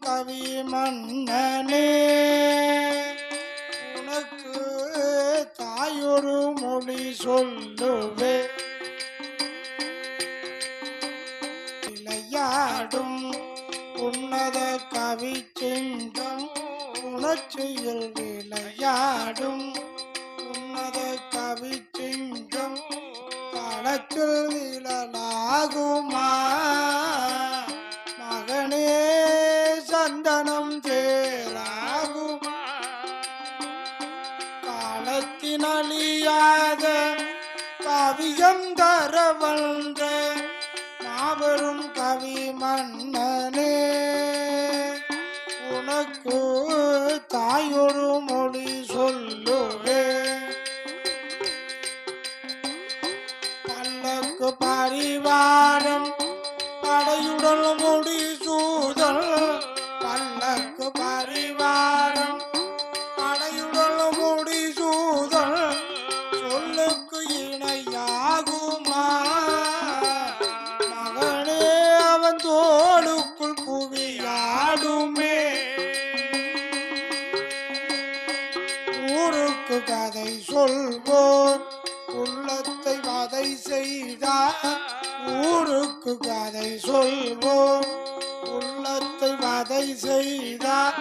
கவி மன்னனே உனக்கு தாயொரு மொழி சொல்லுவே. விளையாடும் உன்னத கவி சிங்கம் உணர்ச்சியில் விளையாடும் உன்னத கவி சிங்கம் களத்தில் நிழலாகுமா? சந்தனம் சேராகுமா காலத்தின் கவியம் தர வந்த மாபெரும் கவி மன்னனே உனக்கு தாயொரு மொழி சொல்லுவே. பல்லக்கு பரிவாரம் படையுடல் முடி சூதல். இணையாகுமா மகனே அவன் தோளுக்குள் புவியாடுமே ஊருக்கு கதை சொல்வோர் உள்ளத்தை வதை செய்தார் ஊருக்கு கதை சொல்வோர் உள்ளத்தை வதை செய்தார்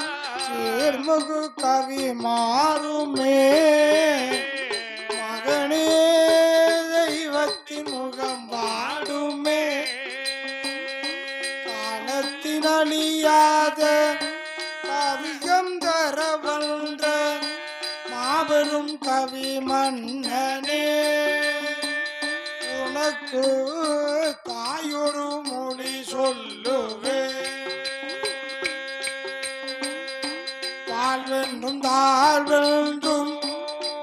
சேர்முகு கவி மாறுமே. முகம் வாடுமே. காலத்தின் அழியாத கவியம் தர வந்த மாபெரும் கவி மன்னனே. உனக்கு தாயொரு மொழி சொல்லுவே. வாழ்வென்றும் தாழ்வென்றும்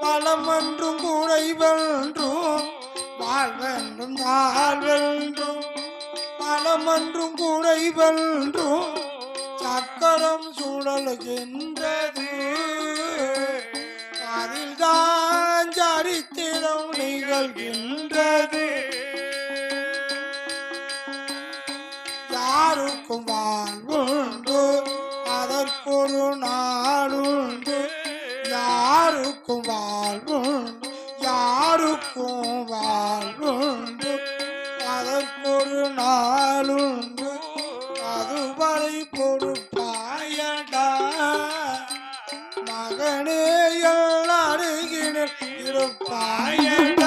பலம் என்றும் குறைவென்றும் வாழ்வென்றும் வாழ்வென்றும் தாழ்வென்றும் பலம் என்றும் குறை வென்றும் சக்கரம் சுழலுகின்றது. அதில் தான் சரித்திரம் நிகழ்கின்றது. யாருக்கும் வாழ்வுண்டு அதற்கொரு நாளுண்டு. யாருக்கும் வாழ் உனக்கொரு நாளுண்டு. அதுவரை பொறுப்பாயடா. மகனே எல்லாம் அருகினர் இருப்பாயடா.